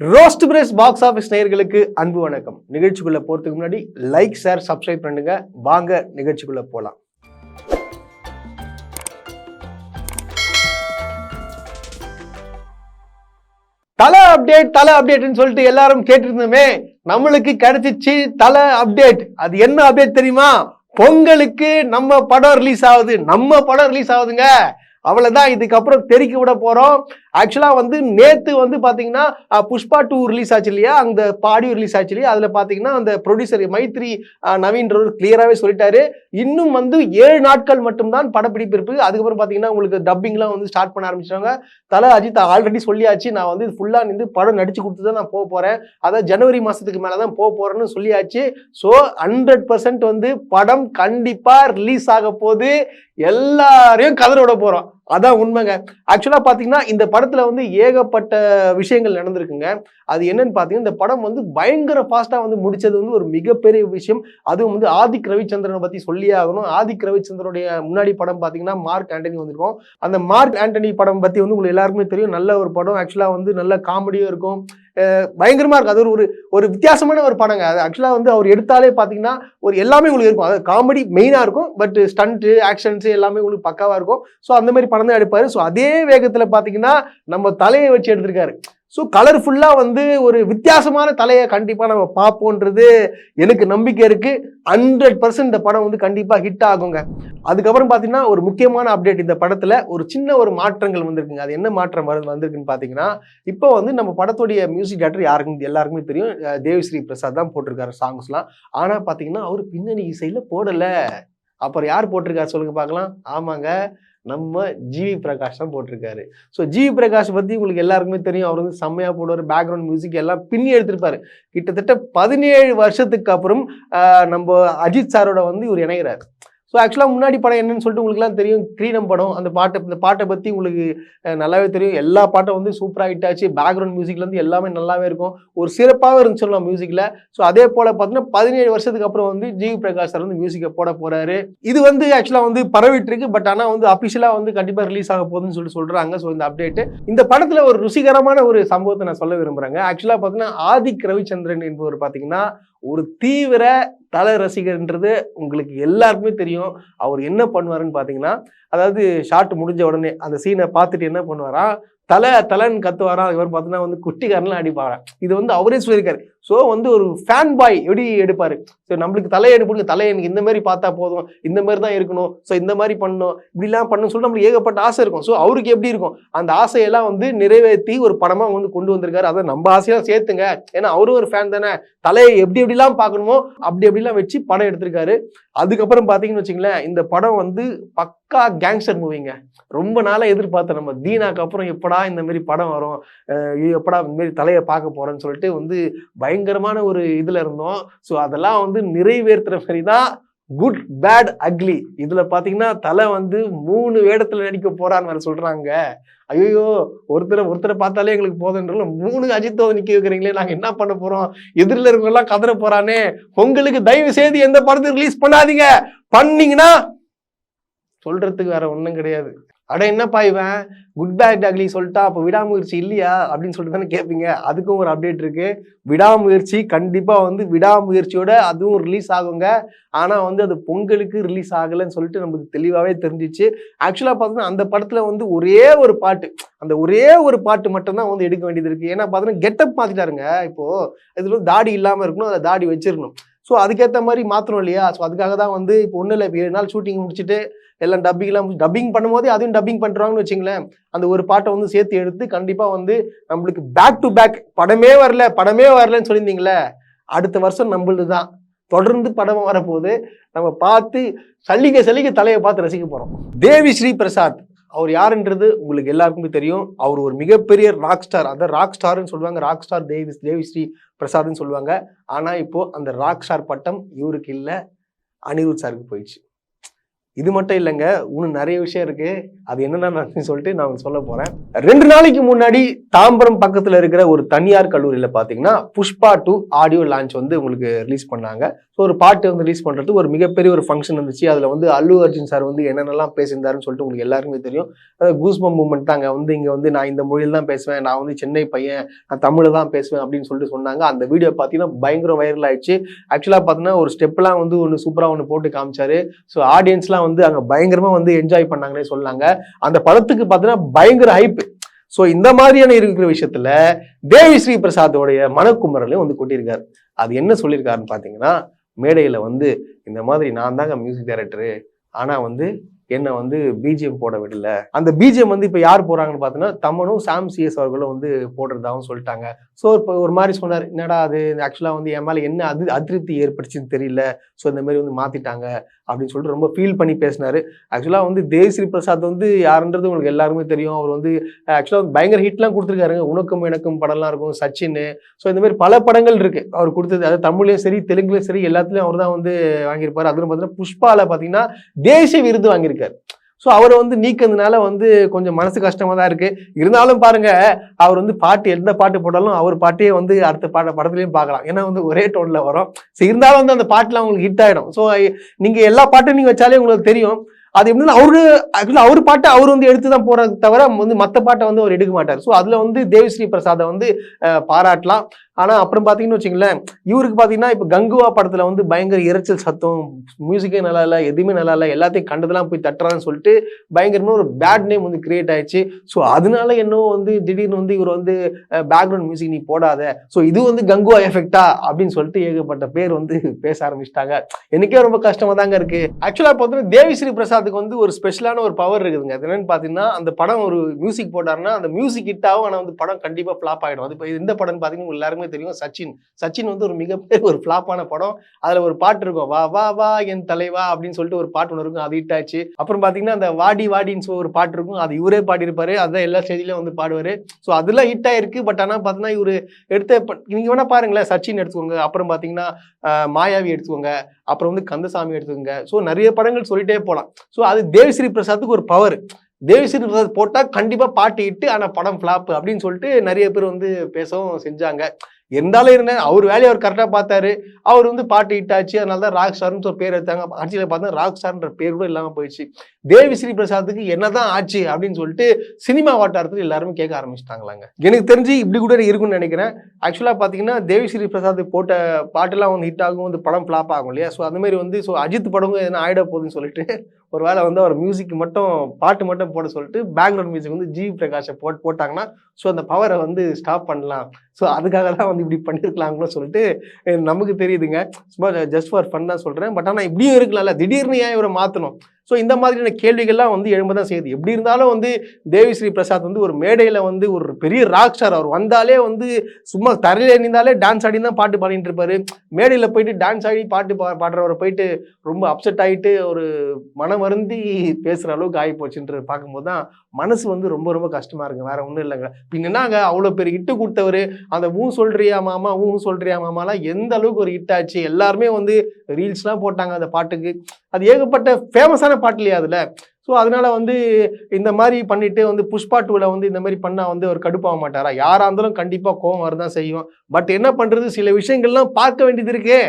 Roast press box office நேயர்களுக்கு அன்பு வணக்கம். நிகழ்ச்சிக்குள்ள போறதுக்கு முன்னாடி லைக் ஷேர் சப்ஸ்கிரைப் பண்ணுங்க. வாங்க நிகழ்ச்சிக்குள்ள போலாம். தலை அப்டேட் தலை அப்டேட்னு சொல்லிட்டு எல்லாரும் கேட்டிருந்தோமே நம்மளுக்கு கிடைச்சிச்சு தலை அப்டேட் அது என்ன அப்டேட் தெரியுமா? பொங்கலுக்கு நம்ம படம் ரிலீஸ் ஆகுது. நம்ம படம் ரிலீஸ் ஆகுதுங்க. அவ்வளவுதான். இதுக்கப்புறம் தெரிக்க விட போகிறோம் ஆக்சுவலாக வந்து நேற்று வந்து பார்த்தீங்கன்னா புஷ்பா டூ ரிலீஸ் ஆச்சு இல்லையா? அந்த ஆடியோ ரிலீஸ் ஆச்சு இல்லையா? அதில் பார்த்தீங்கன்னா அந்த ப்ரொடியூசர் மைத்ரி நவீன்றவர் கிளியராகவே சொல்லிட்டாரு. இன்னும் வந்து ஏழு நாட்கள் மட்டும்தான் படப்பிடிப்பு இருக்குது அதுக்கப்புறம் பார்த்தீங்கன்னா உங்களுக்கு டப்பிங்லாம் வந்து ஸ்டார்ட் பண்ண ஆரம்பிச்சிட்டாங்க தலை அஜித் ஆல்ரெடி சொல்லியாச்சு. நான் வந்து ஃபுல்லாக நின்று படம் நடிச்சு கொடுத்து தான் நான் போக போகிறேன் அதான் ஜனவரி மாதத்துக்கு மேலே தான் போக போகிறேன்னு சொல்லியாச்சு. ஸோ ஹண்ட்ரட் பர்சன்ட் வந்து படம் கண்டிப்பாக ரிலீஸ் ஆக போகுது. எல்லாரையும் கதறோட போகிறோம் போறோம். அதான் உண்மைங்க. ஆக்சுவலா பாத்தீங்கன்னா இந்த படத்துல வந்து ஏகப்பட்ட விஷயங்கள் நடந்திருக்குங்க. அது என்னன்னு பாத்தீங்கன்னா இந்த படம் வந்து பயங்கர ஃபாஸ்டா வந்து முடிச்சது வந்து ஒரு மிகப்பெரிய விஷயம். அதுவும் வந்து ஆதிக் ரவிச்சந்திரனை பத்தி சொல்லியே ஆகணும். ஆதிக் ரவிச்சந்திரனுடைய முன்னாடி படம் பாத்தீங்கன்னா மார்க் ஆண்டனி வந்திருக்கும். அந்த மார்க் ஆண்டனி படம் பத்தி வந்து உங்களுக்கு எல்லாருக்குமே தெரியும். நல்ல ஒரு படம். ஆக்சுவலா வந்து நல்ல காமெடியும் இருக்கும். பயங்கரமா இருக்கும். அது ஒரு ஒரு ஒரு வித்தியாசமான ஒரு படங்க. அது ஆக்சுவலா வந்து அவர் எடுத்தாலே பாத்தீங்கன்னா ஒரு எல்லாமே உங்களுக்கு இருக்கும். அது காமெடி மெயினா இருக்கும் பட் ஸ்டண்ட்டு ஆக்ஷன்ஸு எல்லாமே உங்களுக்கு பக்காவா இருக்கும். ஸோ அந்த மாதிரி படம் தான் எடுப்பாரு. ஸோ அதே வேகத்துல பாத்தீங்கன்னா நம்ம தலையை வச்சு எடுத்திருக்காரு. ஸோ கலர்ஃபுல்லாக வந்து ஒரு வித்தியாசமான தலையை கண்டிப்பாக நம்ம பார்ப்போன்றது எனக்கு நம்பிக்கை இருக்குது ஹண்ட்ரட் பர்சன்ட் இந்த படம் வந்து கண்டிப்பாக ஹிட் ஆகுங்க. அதுக்கப்புறம் பார்த்தீங்கன்னா ஒரு முக்கியமான அப்டேட் இந்த படத்தில் ஒரு சின்ன ஒரு மாற்றங்கள் வந்திருக்குங்க. அது என்ன மாற்றம் வருது வந்திருக்குன்னு பார்த்தீங்கன்னா இப்போ வந்து நம்ம படத்துடைய மியூசிக் டேரக்டர் யாருக்கும் எல்லாருக்குமே தெரியும். தேவி தேவிஸ்ரீ பிரசாத் தான் போட்டிருக்காரு சாங்ஸ்லாம் ஆனால் பார்த்தீங்கன்னா அவர் பின்னணி இசையில் போடலை. அப்புறம் யார் போட்டிருக்காரு சொல்லுங்க பார்க்கலாம். ஆமாங்க நம்ம ஜிவி பிரகாஷ் தான் போட்டிருக்காரு. ஸோ ஜிவி பிரகாஷ் பற்றி உங்களுக்கு எல்லாருக்குமே தெரியும். அவர் வந்து செம்மையாக போடுவார். பேக்ரவுண்ட் மியூசிக் எல்லாம் பின்னி எடுத்திருப்பாரு. கிட்டத்தட்ட பதினேழு வருஷத்துக்கு அப்புறம் நம்ம அஜித் சாரோட வந்து இவர் இணைகிறார் ஸோ ஆக்சுவலாக முன்னாடி படம் என்னன்னு சொல்லிட்டு உங்களுக்குலாம் தெரியும். கிரீடம் படம். அந்த பாட்டை இந்த பாட்டை பற்றி உங்களுக்கு நல்லாவே தெரியும். எல்லா பாட்டும் வந்து சூப்பராக ஹிட் ஆச்சு பேக்ரவுண்ட் மியூசிக்லேருந்து எல்லாமே நல்லாவே இருக்கும். ஒரு சிறப்பாக இருந்துச்சு சொல்லலாம் மியூசிக்கில் ஸோ அதே போல் பார்த்தீங்கன்னா பதினேழு வருஷத்துக்கு அப்புறம் வந்து ஜிவி பிரகாஷ் சார் வந்து மியூசிக்கை போட போகிறாரு இது வந்து ஆக்சுவலாக வந்து பரவிட்டு இருக்கு. பட் ஆனால் வந்து அஃபிஷியலாக வந்து கண்டிப்பாக ரிலீஸ் ஆக போகுதுன்னு சொல்லி சொல்கிறாங்க ஸோ இந்த அப்டேட் இந்த படத்தில் ஒரு ருசிகரமான ஒரு சம்பவத்தை நான் சொல்ல விரும்புகிறேங்க ஆக்சுவலாக பார்த்தீங்கன்னா ஆதிக் ரவிச்சந்திரன் என்பவர் பார்த்தீங்கன்னா ஒரு தீவிர தல ரசிகர்ன்றது உங்களுக்கு எல்லாருக்குமே தெரியும். அவர் என்ன பண்ணுவாருன்னு பார்த்தீங்கன்னா அதாவது ஷாட் முடிஞ்ச உடனே அந்த சீனை பார்த்துட்டு என்ன பண்ணுவாரா தலை தலைன்னு கத்துவாரா இவர் பார்த்தோன்னா வந்து குட்டிக்காரன்லாம் அடிப்பாராம் இது வந்து அவரே சொல்லியிருக்காரு. ஸோ வந்து ஒரு ஃபேன் பாய் எப்படி எடுப்பாரு? ஸோ நம்மளுக்கு தலையை எடுப்பு தலை எனக்கு இந்த மாதிரி பார்த்தா போதும். இந்த மாதிரி தான் இருக்கணும். ஸோ இந்த மாதிரி பண்ணணும். இப்படிலாம் பண்ணணும் சொல்லி நம்மளுக்கு ஏகப்பட்ட ஆசை இருக்கும். ஸோ அவருக்கு எப்படி இருக்கும்? அந்த ஆசையெல்லாம் வந்து நிறைவேற்றி ஒரு படமாக வந்து கொண்டு வந்திருக்காரு. அதை நம்ம ஆசையெல்லாம் சேர்த்துங்க. ஏன்னா அவரும் ஒரு ஃபேன் தானே. தலையை எப்படி எப்படிலாம் பார்க்கணுமோ அப்படி எப்படிலாம் வச்சு படம் எடுத்திருக்காரு. அதுக்கப்புறம் பார்த்தீங்கன்னு வச்சுங்களேன் இந்த படம் வந்து பக் பக்கா கேங்ஸ்டர் மூவிங்க ரொம்ப நாளாக எதிர்பார்த்தேன் நம்ம தீனாக்கு அப்புறம் எப்படா இந்த மாதிரி படம் வரும்? ஐயோ, எப்படா இந்த மாதிரி தலையை பார்க்க போகிறேன்னு சொல்லிட்டு வந்து பயங்கரமான ஒரு இதில் இருந்தோம். ஸோ அதெல்லாம் வந்து நிறைவேற்றுற மாதிரி தான் குட் பேட் அக்லி இதில் பார்த்தீங்கன்னா தலை வந்து மூணு வேடத்தில் நடிக்க போகிறான்னு வேறு சொல்கிறாங்க ஐயோ ஒருத்தரை ஒருத்தரை பார்த்தாலே எங்களுக்கு போதுன்றல மூணு அஜித் நிற்க நிக்க வைக்கிறீங்களே நாங்கள் என்ன பண்ண போகிறோம் எதிரில் இருக்கவங்க கதற போகிறானே உங்களுக்கு தயவு செய்து எந்த படத்தையும் ரிலீஸ் பண்ணாதீங்க. பண்ணீங்கன்னா சொல்றதுக்கு வேற ஒன்றும் கிடையாது. அட என்னப்பா இவன்? குட் பேட் அக்லி சொல்லிட்டா அப்போ விடாமுயற்சி இல்லையா? அப்படின்னு சொல்லிட்டு தானே கேட்பீங்க அதுக்கும் ஒரு அப்டேட் இருக்கு. விடாமுயற்சி கண்டிப்பாக வந்து விடாமுயற்சியோட அதுவும் ரிலீஸ் ஆகுங்க. ஆனால் வந்து அது பொங்கலுக்கு ரிலீஸ் ஆகலைன்னு சொல்லிட்டு நமக்கு தெளிவாகவே தெரிஞ்சிச்சு. ஆக்சுவலாக பார்த்தீங்கன்னா அந்த படத்தில் வந்து ஒரே ஒரு பாட்டு அந்த ஒரே ஒரு பாட்டு மட்டும்தான் வந்து எடுக்க வேண்டியது இருக்குது ஏன்னா பார்த்தீங்கன்னா கெட்டப் மாற்றிட்டாருங்க இப்போது இதில் வந்து தாடி இல்லாமல் இருக்கணும் அதை தாடி வச்சிருக்கணும் ஸோ அதுக்கேற்ற மாதிரி மாற்றணும் இல்லையா? ஸோ அதுக்காக தான் வந்து இப்போ ஒன்றும் இல்லை. இப்போ ஏழு நாள் ஷூட்டிங் முடிச்சுட்டு எல்லாம் டப்பிங்லாம் டப்பிங் பண்ணும்போதே அதையும் டப்பிங் பண்ணுறாங்கன்னு வச்சுங்களேன். அந்த ஒரு பாட்டை வந்து சேர்த்து எடுத்து கண்டிப்பாக வந்து நம்மளுக்கு பேக் டு பேக் படமே வரல படமே வரலன்னு சொல்லியிருந்தீங்களே அடுத்த வருஷம் நம்மளுது தான். தொடர்ந்து படம் வரப்போது நம்ம பார்த்து சல்லிகை சல்லிகை தலையை பார்த்து ரசிக்க போகிறோம் தேவி ஸ்ரீ பிரசாத். அவர் யாருன்றது உங்களுக்கு எல்லாருக்குமே தெரியும். அவர் ஒரு மிகப்பெரிய ராக் ஸ்டார் அதான் ராக் ஸ்டார்னு சொல்லுவாங்க. ராக் ஸ்டார் தேவி தேவி ஸ்ரீ பிரசாத்னு சொல்லுவாங்க. ஆனால் இப்போ அந்த ராக் ஸ்டார் பட்டம் இவருக்கு இல்லை. அனிருத் சாருக்கு போயிடுச்சு. இது மட்டும் இல்லைங்க இன்னும் நிறைய விஷயம் இருக்கு. அது என்னென்ன சொல்லிட்டு நான் உங்களுக்கு சொல்ல போறேன். ரெண்டு நாளைக்கு முன்னாடி தாம்பரம் பக்கத்துல இருக்கிற ஒரு தனியார் கல்லூரியில பாத்தீங்கன்னா புஷ்பா டூ ஆடியோ லான்ச் வந்து உங்களுக்கு ரிலீஸ் பண்ணாங்க. ஸோ ஒரு பாட்டு வந்து ரிலீஸ் பண்றதுக்கு ஒரு மிகப்பெரிய ஒரு ஃபங்க்ஷன் இருந்துச்சு. அதுல வந்து அல்லு அர்ஜுன் சார் வந்து என்னென்னலாம் பேசியிருந்தாருன்னு சொல்லிட்டு உங்களுக்கு எல்லாருக்குமே தெரியும். அதாவது கூஸ்பம் மூமெண்ட் தாங்க. வந்து இங்க வந்து நான் இந்த மொழியில் தான் பேசுவேன் நான் வந்து சென்னை பையன் நான் தமிழ் தான் பேசுவேன் அப்படின்னு சொல்லிட்டு சொன்னாங்க. அந்த வீடியோ பார்த்தீங்கன்னா பயங்கர வைரல் ஆயிடுச்சு. ஆக்சுவலாக பார்த்தீங்கன்னா ஒரு ஸ்டெப்லாம் வந்து ஒன்று சூப்பராக ஒன்று போட்டு காமிச்சாரு. ஸோ ஆடியன்ஸ்லாம் வந்து அங்கே பயங்கரமாக வந்து என்ஜாய் பண்ணாங்கன்னே சொன்னாங்க அந்த படத்துக்கு பார்த்தீங்கன்னா பயங்கர ஹைப் ஸோ இந்த மாதிரியான இருக்கிற விஷயத்துல தேவி ஸ்ரீ பிரசாத்தோடைய மனக்குமரலையும் வந்து கொட்டியிருக்காரு. அது என்ன சொல்லியிருக்காருன்னு பார்த்தீங்கன்னா மேடையில் வந்து இந்த மாதிரி நான் தாங்க மியூசிக் டைரக்டரு ஆனால் வந்து என்னை வந்து பிஜிஎம் போட விடல. அந்த பிஜிஎம் வந்து இப்போ யார் போகிறாங்கன்னு பார்த்தீங்கன்னா தமனும் சாம் சிஎஸ் அவர்களும் வந்து போடுறதாகவும் சொல்லிட்டாங்க. ஸோ இப்போ ஒரு மாதிரி சொன்னார் என்னடா அது? ஆக்சுவலாக வந்து என் மேலே என்ன அது அதிருப்தி ஏற்பட்டுச்சுன்னு தெரியல. ஸோ இந்த மாதிரி வந்து மாற்றிட்டாங்க அப்படின்னு சொல்லிட்டு ரொம்ப ஃபீல் பண்ணி பேசினாரு. ஆக்சுவலாக வந்து தேவ்ஸ்ரீ பிரசாத் வந்து யாருன்றது உங்களுக்கு எல்லாருமே தெரியும். அவர் வந்து ஆக்சுவலாக வந்து பயங்கர ஹிட்லாம் கொடுத்துருக்காருங்க. உனக்கும் எனக்கும் படம்லாம் இருக்கும் சச்சின் ஸோ இந்த மாதிரி பல படங்கள் இருக்குது அவர் கொடுத்தது அதாவது தமிழ்லையும் சரி தெலுங்குலையும் சரி எல்லாத்துலேயும் அவர் தான் வந்து வாங்கியிருப்பார். அதுவும் பார்த்தீங்கன்னா புஷ்பால பார்த்தீங்கன்னா தேசிய விருது வாங்கியிருக்காரு. ஸோ அவரை வந்து நீக்கிறதுனால வந்து கொஞ்சம் மனசு கஷ்டமா தான் இருக்கு. இருந்தாலும் பாருங்க அவர் வந்து பாட்டு எந்த பாட்டு போட்டாலும் அவர் பாட்டையே வந்து அடுத்த பாட படத்துலையும் பார்க்கலாம். ஏன்னா வந்து ஒரே டோன்ல வரும். ஸோ இருந்தாலும் வந்து அந்த பாட்டில் அவங்களுக்கு ஹிட் ஆகிடும் ஸோ நீங்க எல்லா பாட்டும் நீங்க வச்சாலே உங்களுக்கு தெரியும். அது எப்படின்னா அவரு அவர் பாட்டை அவர் வந்து எடுத்து தான் போறது தவிர வந்து மற்ற பாட்டை வந்து அவர் எடுக்க மாட்டார். ஸோ அதுல வந்து தேவிஸ்ரீ பிரசாதை வந்து பாராட்டலாம். ஆனா அப்புறம் பார்த்தீங்கன்னு வச்சுங்களேன் இவருக்கு பாத்தீங்கன்னா இப்போ கங்குவா படத்துல வந்து பயங்கர இரைச்சல் சத்தம் மியூசிக்கே நல்லா இல்லை எதுவுமே நல்லா இல்லை எல்லாத்தையும் கண்டதெல்லாம் போய் தட்டுறான்னு சொல்லிட்டு பயங்கரமா ஒரு பேட் நேம் வந்து கிரியேட் ஆயிடுச்சு. ஸோ அதனால என்னவோ வந்து திடீர்னு வந்து இவர் வந்து பேக்ரவுண்ட் மியூசிக் நீ போடாத. ஸோ இது வந்து கங்குவா எஃபெக்டா அப்படின்னு சொல்லிட்டு ஏகப்பட்ட பேர் வந்து பேச ஆரம்பிச்சிட்டாங்க. எனக்கே ரொம்ப கஷ்டமா தாங்க இருக்கு. ஆக்சுவலா பார்த்தீங்கன்னா தேவிஸ்ரீ பிரசாத்துக்கு வந்து ஒரு ஸ்பெஷலான ஒரு பவர் இருக்குதுங்க. அது என்னன்னு பாத்தீங்கன்னா அந்த படம் ஒரு மியூசிக் போட்டாருன்னா அந்த மியூசிக் ஹிட்டாகவும் ஆனால் வந்து படம் கண்டிப்பாக ஃப்ளாப் ஆயிடும். அது இப்போ இந்த படம் பார்த்தீங்கன்னா எல்லாருமே எல்லாருக்குமே தெரியும். சச்சின் சச்சின் வந்து ஒரு மிகப்பெரிய ஒரு ஃபிளாப்பான படம். அதுல ஒரு பாட்டு இருக்கும். வா வா வா என் தலைவா அப்படின்னு சொல்லிட்டு ஒரு பாட்டு ஒன்று இருக்கும். அது ஹிட் ஆச்சு. அப்புறம் பாத்தீங்கன்னா அந்த வாடி வாடின்னு சொல்லி ஒரு பாட்டு இருக்கும். அது இவரே பாடியிருப்பாரு. அதான் எல்லா ஸ்டேஜ்லயும் வந்து பாடுவாரு. ஸோ அதெல்லாம் ஹிட் ஆயிருக்கு. பட் ஆனால் பார்த்தீங்கன்னா இவரு எடுத்த ப- நீங்க வேணா பாருங்களேன். சச்சின் எடுத்துக்கோங்க. அப்புறம் பாத்தீங்கன்னா மாயாவி எடுத்துக்கோங்க. அப்புறம் வந்து கந்தசாமி எடுத்துக்கோங்க. ஸோ நிறைய படங்கள் சொல்லிட்டே போகலாம் ஸோ அது தேவ்ஸ்ரீ பிரசாத்துக்கு ஒரு பவர் தேவிஸ்ரீ பிரசாத் போட்டால் கண்டிப்பாக பாட்டு இட்டு ஆனால் படம் ஃப்ளாப் அப்படின்னு சொல்லிட்டு நிறைய பேர் வந்து பேசவும் செஞ்சாங்க. இருந்தாலும் இருந்தேன் அவர் வேலையை அவர் கரெக்டாக பார்த்தாரு. அவர் வந்து பாட்டு இட்டாச்சு அதனால தான் ராக் ஸ்டார்னு ஒரு பேர் எடுத்தாங்க. ஆட்சியில் பார்த்தா ராக் ஸ்டார்ன்ற பேர் கூட இல்லாமல் போயிடுச்சு. தேவி ஸ்ரீ பிரசாத்துக்கு என்னதான் ஆச்சு அப்படின்னு சொல்லிட்டு சினிமா வட்டாரத்தில் எல்லாருமே கேட்க ஆரம்பிச்சிட்டாங்களாங்க. எனக்கு தெரிஞ்சு இப்படி கூட இருக்கும்னு நினைக்கிறேன். ஆக்சுவலாக பார்த்தீங்கன்னா தேவி ஸ்ரீ பிரசாத் போட்ட பாட்டெல்லாம் வந்து ஹிட் ஆகும் வந்து படம் ஃப்ளாப் ஆகும் இல்லையா? ஸோ அந்த மாதிரி வந்து ஸோ அஜித் படமும் எதுனா ஆகிட போகுதுன்னு சொல்லிட்டு ஒரு வேளை வந்து அவர் மியூசிக் மட்டும் பாட்டு மட்டும் போட சொல்லிட்டு பேக்ரவுண்ட் மியூசிக் வந்து ஜி பிரகாஷை போட் போட்டாங்கன்னா ஸோ அந்த பவரை வந்து ஸ்டாப் பண்ணலாம். ஸோ அதுக்காக தான் வந்து இப்படி பண்ணியிருக்கலாம்னு சொல்லிட்டு நமக்கு தெரியுதுங்க. சும்மா ஜஸ்ட் ஃபார் ஃபன் தான் சொல்கிறேன் பட் ஆனால் இப்படியும் இருக்கலாம்ல. திடீர்னு ஏன் இவரை மாற்றணும் ஸோ இந்த மாதிரியான கேள்விகள்லாம் வந்து எழும்ப தான் செய்யுது. எப்படி இருந்தாலும் வந்து தேவிஸ்ரீ பிரசாத் வந்து ஒரு மேடையில் வந்து ஒரு பெரிய ராக் ஸ்டார் அவர் வந்தாலே வந்து சும்மா தரையில் நின்றாலே டான்ஸ் ஆடி தான் பாட்டு பாடிட்டு இருப்பாரு. மேடையில் போயிட்டு டான்ஸ் ஆடி பாட்டு பா பாடுறவரை போயிட்டு ரொம்ப அப்செட் ஆகிட்டு ஒரு மனம் வருந்தி பேசுகிற அளவுக்கு ஆகி போச்சுன்ற பார்க்கும்போது தான் மனசு வந்து ரொம்ப ரொம்ப கஷ்டமாக இருக்குது வேற ஒன்றும் இல்லைங்க. பின்னாங்க அவ்வளோ பெரிய இட்டு கொடுத்தவர். அந்த ஊ சொல்றியா மாமா ஊ சொல்றியா மாமாலாம் எந்த அளவுக்கு ஒரு ஹிட் ஆச்சு? எல்லாருமே வந்து ரீல்ஸ்லாம் போட்டாங்க அந்த பாட்டுக்கு. அது ஏகப்பட்ட ஃபேமஸான பாட்டு இல்லையா அதில்? ஸோ அதனால வந்து இந்த மாதிரி பண்ணிட்டு வந்து புஷ்பா டூவில் வந்து இந்த மாதிரி பண்ணால் வந்து அவர் கடுப்பாக மாட்டாரா? யாராக இருந்தாலும் கண்டிப்பாக கோவம் வரதான் செய்யும். பட் என்ன பண்ணுறது சில விஷயங்கள்லாம் பார்க்க வேண்டியது இருக்கே.